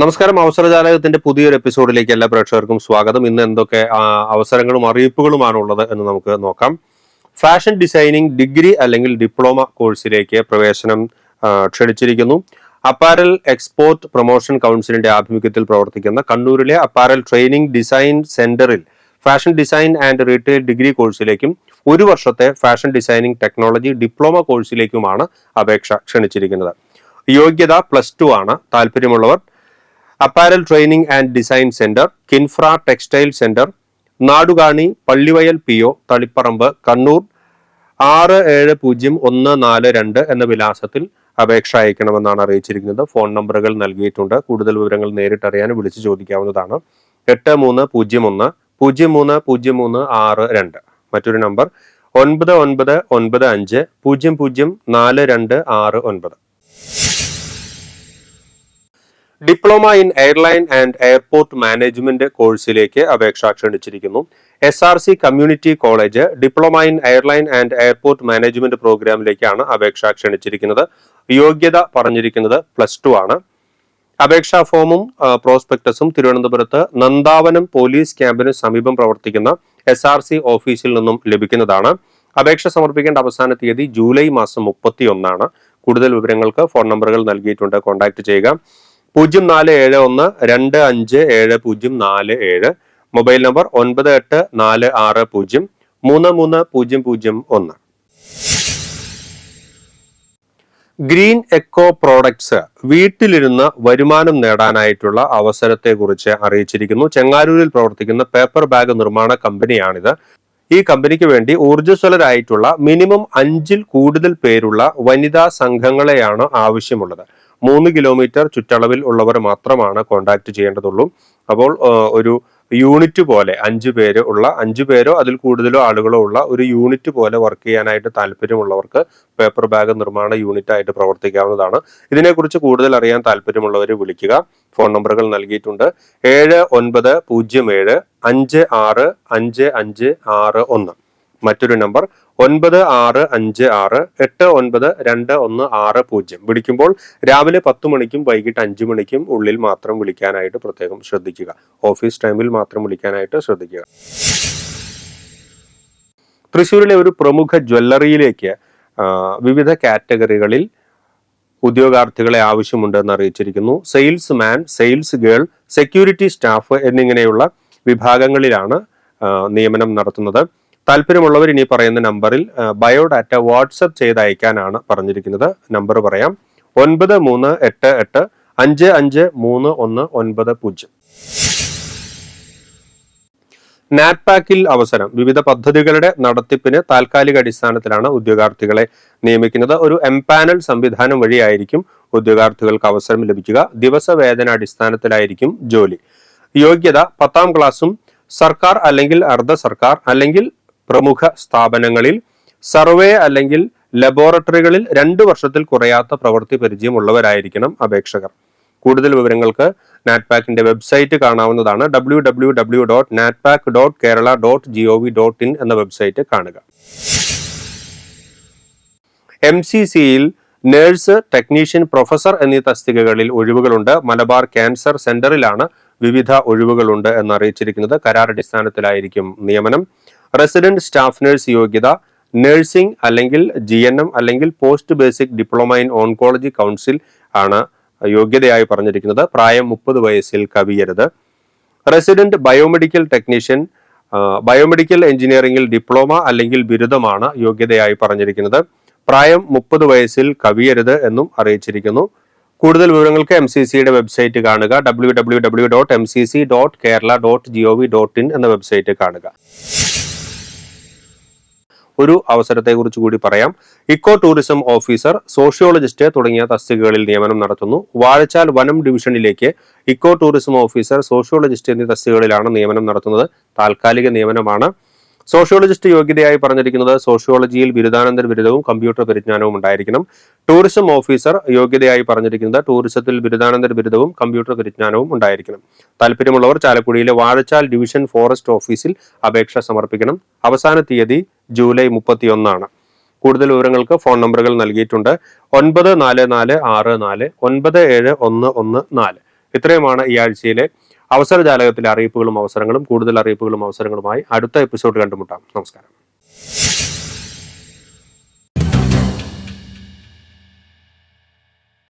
നമസ്കാരം. അവസരജാലകത്തിന്റെ പുതിയൊരു എപ്പിസോഡിലേക്ക് എല്ലാ പ്രേക്ഷകർക്കും സ്വാഗതം. ഇന്ന് എന്തൊക്കെ അവസരങ്ങളും അറിയിപ്പുകളുമാണ് ഉള്ളത് എന്ന് നമുക്ക് നോക്കാം. ഫാഷൻ ഡിസൈനിങ് ഡിഗ്രി അല്ലെങ്കിൽ ഡിപ്ലോമ കോഴ്സിലേക്ക് പ്രവേശനം ക്ഷണിച്ചിരിക്കുന്നു. അപ്പാരൽ എക്സ്പോർട്ട് പ്രൊമോഷൻ കൗൺസിലിന്റെ ആഭിമുഖ്യത്തിൽ പ്രവർത്തിക്കുന്ന കണ്ണൂരിലെ അപ്പാരൽ ട്രെയിനിങ് ഡിസൈൻ സെന്ററിൽ fashion design and retail degree കോഴ്സിലേക്കും ഒരു വർഷത്തെ ഫാഷൻ ഡിസൈനിങ് ടെക്നോളജി ഡിപ്ലോമ കോഴ്സിലേക്കുമാണ് അപേക്ഷ ക്ഷണിച്ചിരിക്കുന്നത്. യോഗ്യത പ്ലസ് ടു ആണ്. താല്പര്യമുള്ളവർ apparel training and design centre KINFRA textile centre Nadukani Pallivayal P O Taliparamba Kannur ആറ് ഏഴ് പൂജ്യം ഒന്ന് നാല് രണ്ട് എന്ന വിലാസത്തിൽ അപേക്ഷ അയക്കണമെന്നാണ് അറിയിച്ചിരിക്കുന്നത്. ഫോൺ നമ്പറുകൾ നൽകിയിട്ടുണ്ട്. കൂടുതൽ വിവരങ്ങൾ നേരിട്ടറിയാൻ വിളിച്ചു ചോദിക്കാവുന്നതാണ്. എട്ട് മൂന്ന് പൂജ്യം ഒന്ന് പൂജ്യം മൂന്ന് പൂജ്യം മൂന്ന് ആറ് രണ്ട്. മറ്റൊരു നമ്പർ ഒൻപത് ഒൻപത് ഒൻപത് അഞ്ച് പൂജ്യം പൂജ്യം നാല് രണ്ട് ആറ് ഒൻപത്. Diploma in airline and airport management കോഴ്സിലേക്ക് അപേക്ഷ ക്ഷണിച്ചിരിക്കുന്നു. S R C community college diploma in airline and airport management പ്രോഗ്രാമിലേക്കാണ് അപേക്ഷ ക്ഷണിച്ചിരിക്കുന്നത്. യോഗ്യത പറഞ്ഞിരിക്കുന്നത് പ്ലസ് ടു ആണ്. അപേക്ഷാ ഫോമും പ്രോസ്പെക്ടസും തിരുവനന്തപുരത്ത് നന്ദാവനം പോലീസ് ക്യാമ്പിന് സമീപം പ്രവർത്തിക്കുന്ന എസ് ആർ സി ഓഫീസിൽ നിന്നും ലഭിക്കുന്നതാണ്. അപേക്ഷ സമർപ്പിക്കേണ്ട അവസാന തീയതി ജൂലൈ മാസം മുപ്പത്തി ഒന്നാണ് കൂടുതൽ വിവരങ്ങൾക്ക് ഫോൺ നമ്പറുകൾ നൽകിയിട്ടുണ്ട്. കോൺടാക്ട് ചെയ്യുക. പൂജ്യം നാല് ഏഴ് ഒന്ന് രണ്ട് അഞ്ച് ഏഴ് പൂജ്യം നാല് ഏഴ്. മൊബൈൽ നമ്പർ ഒൻപത് എട്ട് നാല് ആറ് പൂജ്യം മൂന്ന് മൂന്ന് പൂജ്യം പൂജ്യം ഒന്ന്. ഗ്രീൻ എക്കോ പ്രോഡക്ട്സ് വീട്ടിലിരുന്ന് വരുമാനം നേടാനായിട്ടുള്ള അവസരത്തെക്കുറിച്ച് അറിയിച്ചിരിക്കുന്നു. ചെങ്ങാരൂരിൽ പ്രവർത്തിക്കുന്ന പേപ്പർ ബാഗ് നിർമ്മാണ കമ്പനിയാണിത്. ഈ കമ്പനിക്ക് വേണ്ടി ഊർജസ്വലരായിട്ടുള്ള മിനിമം അഞ്ചിൽ കൂടുതൽ പേരുള്ള വനിതാ സംഘങ്ങളെയാണ് ആവശ്യമുള്ളത്. മൂന്ന് കിലോമീറ്റർ ചുറ്റളവിൽ ഉള്ളവർ മാത്രമാണ് കോൺടാക്ട് ചെയ്യേണ്ടതുള്ളൂ. അപ്പോൾ ഒരു യൂണിറ്റ് പോലെ അഞ്ചു പേര് ഉള്ള അഞ്ചു പേരോ അതിൽ കൂടുതലോ ആളുകളോ ഉള്ള ഒരു യൂണിറ്റ് പോലെ വർക്ക് ചെയ്യാനായിട്ട് താല്പര്യമുള്ളവർക്ക് പേപ്പർ ബാഗ് നിർമ്മാണ യൂണിറ്റ് ആയിട്ട് പ്രവർത്തിക്കാവുന്നതാണ്. ഇതിനെക്കുറിച്ച് കൂടുതൽ അറിയാൻ താല്പര്യമുള്ളവർ വിളിക്കുക. ഫോൺ നമ്പറുകൾ നൽകിയിട്ടുണ്ട്. ഏഴ് ഒൻപത് പൂജ്യം ഏഴ് അഞ്ച് ആറ് അഞ്ച് അഞ്ച് ആറ് ഒന്ന്. മറ്റൊരു നമ്പർ ഒൻപത് ആറ് അഞ്ച് ആറ് എട്ട് ഒൻപത് രണ്ട് ഒന്ന് ആറ് പൂജ്യം. വിളിക്കുമ്പോൾ രാവിലെ പത്ത് മണിക്കും വൈകിട്ട് അഞ്ചു മണിക്കും ഉള്ളിൽ മാത്രം വിളിക്കാനായിട്ട് പ്രത്യേകം ശ്രദ്ധിക്കുക. ഓഫീസ് ടൈമിൽ മാത്രം വിളിക്കാനായിട്ട് ശ്രദ്ധിക്കുക. തൃശ്ശൂരിലെ ഒരു പ്രമുഖ ജ്വല്ലറിയിലേക്ക് വിവിധ കാറ്റഗറികളിൽ ഉദ്യോഗാർത്ഥികളെ ആവശ്യമുണ്ടെന്ന് അറിയിച്ചിരിക്കുന്നു. Salesman sales girl security staff എന്നിങ്ങനെയുള്ള വിഭാഗങ്ങളിലാണ് നിയമനം നടത്തുന്നത്. താല്പര്യമുള്ളവർ ഇനി പറയുന്ന നമ്പറിൽ ബയോഡാറ്റ വാട്സപ്പ് ചെയ്ത് അയക്കാനാണ് പറഞ്ഞിരിക്കുന്നത്. നമ്പർ പറയാം. ഒൻപത് മൂന്ന് എട്ട് എട്ട് അഞ്ച് അഞ്ച് മൂന്ന് ഒന്ന് ഒൻപത് പൂജ്യം. നാറ്റ്പാക്കിൽ അവസരം. വിവിധ പദ്ധതികളുടെ നടത്തിപ്പിന് താൽക്കാലിക അടിസ്ഥാനത്തിലാണ് ഉദ്യോഗാർത്ഥികളെ നിയമിക്കുന്നത്. ഒരു എംപാനൽ സംവിധാനം വഴിയായിരിക്കും ഉദ്യോഗാർത്ഥികൾക്ക് അവസരം ലഭിക്കുക. ദിവസവേതന അടിസ്ഥാനത്തിലായിരിക്കും ജോലി. യോഗ്യത പത്താം ക്ലാസ്സും സർക്കാർ അല്ലെങ്കിൽ അർദ്ധ സർക്കാർ അല്ലെങ്കിൽ പ്രമുഖ സ്ഥാപനങ്ങളിൽ സർവേ അല്ലെങ്കിൽ ലബോറട്ടറികളിൽ രണ്ടു വർഷത്തിൽ കുറയാത്ത പ്രവൃത്തി പരിചയമുള്ളവരായിരിക്കണം അപേക്ഷകർ. കൂടുതൽ വിവരങ്ങൾക്ക് നാറ്റ്പാക്കിന്റെ വെബ്സൈറ്റ് കാണാവുന്നതാണ് W W W dot NATPAC dot Kerala dot G O V dot in എന്ന വെബ്സൈറ്റ് കാണുക. എം സി സിയിൽ നേഴ്സ് ടെക്നീഷ്യൻ പ്രൊഫസർ എന്നീ തസ്തികകളിൽ ഒഴിവുകളുണ്ട്. മലബാർ ക്യാൻസർ സെന്ററിലാണ് വിവിധ ഒഴിവുകളുണ്ട് എന്ന് അറിയിച്ചിരിക്കുന്നത് കരാർ അടിസ്ഥാനത്തിലായിരിക്കും നിയമനം. റെസിഡന്റ് സ്റ്റാഫ് നഴ്സ് യോഗ്യത നഴ്സിംഗ് അല്ലെങ്കിൽ ജി എൻ എം അല്ലെങ്കിൽ post basic diploma in oncology council ആണ് യോഗ്യതയായി പറഞ്ഞിരിക്കുന്നത്. പ്രായം മുപ്പത് വയസ്സിൽ കവിയരുത്. റെസിഡന്റ് ബയോമെഡിക്കൽ ടെക്നീഷ്യൻ ബയോമെഡിക്കൽ എഞ്ചിനീയറിംഗിൽ ഡിപ്ലോമ അല്ലെങ്കിൽ ബിരുദമാണ് യോഗ്യതയായി പറഞ്ഞിരിക്കുന്നത്. പ്രായം മുപ്പത് വയസ്സിൽ കവിയരുത് എന്നും അറിയിച്ചിരിക്കുന്നു. കൂടുതൽ വിവരങ്ങൾക്ക് എം സി സിയുടെ വെബ്സൈറ്റ് കാണുക. W W W dot M C C dot Kerala dot G O V dot in എന്ന വെബ്സൈറ്റ് കാണുക. ഒരു അവസരത്തെക്കുറിച്ച് കൂടി പറയാം. ഇക്കോ ടൂറിസം ഓഫീസർ സോഷ്യോളജിസ്റ്റ് തുടങ്ങിയ തസ്തികകളിൽ നിയമനം നടത്തുന്നു. വാഴച്ചാൽ വനം ഡിവിഷനിലേക്ക് ഇക്കോ ടൂറിസം ഓഫീസർ സോഷ്യോളജിസ്റ്റ് എന്നീ തസ്തികകളിലാണ് നിയമനം നടത്തുന്നത്. താൽക്കാലിക നിയമനമാണ്. സോഷ്യോളജിസ്റ്റ് യോഗ്യതയായി പറഞ്ഞിരിക്കുന്നത് സോഷ്യോളജിയിൽ ബിരുദാനന്തര ബിരുദവും കമ്പ്യൂട്ടർ പരിജ്ഞാനവും ഉണ്ടായിരിക്കണം. ടൂറിസം ഓഫീസർ യോഗ്യതയായി പറഞ്ഞിരിക്കുന്നത് ടൂറിസത്തിൽ ബിരുദാനന്തര ബിരുദവും കമ്പ്യൂട്ടർ പരിജ്ഞാനവും ഉണ്ടായിരിക്കണം. താല്പര്യമുള്ളവർ ചാലക്കുടിയിലെ വാഴച്ചാൽ ഡിവിഷൻ ഫോറസ്റ്റ് ഓഫീസിൽ അപേക്ഷ സമർപ്പിക്കണം. അവസാന തീയതി ജൂലൈ മുപ്പത്തിയൊന്നാണ്. കൂടുതൽ വിവരങ്ങൾക്ക് ഫോൺ നമ്പറുകൾ നൽകിയിട്ടുണ്ട്. ഒൻപത് നാല് നാല് ആറ് നാല് ഒൻപത് ഏഴ് ഒന്ന് ഒന്ന് നാല്. ഇത്രയുമാണ് ഈ ആഴ്ചയിലെ അവസര ജാലകത്തിലെ അറിയിപ്പുകളും അവസരങ്ങളും കൂടുതൽ അറിയിപ്പുകളും അവസരങ്ങളുമായി അടുത്ത എപ്പിസോഡ് കണ്ടുമുട്ടാം. നമസ്കാരം.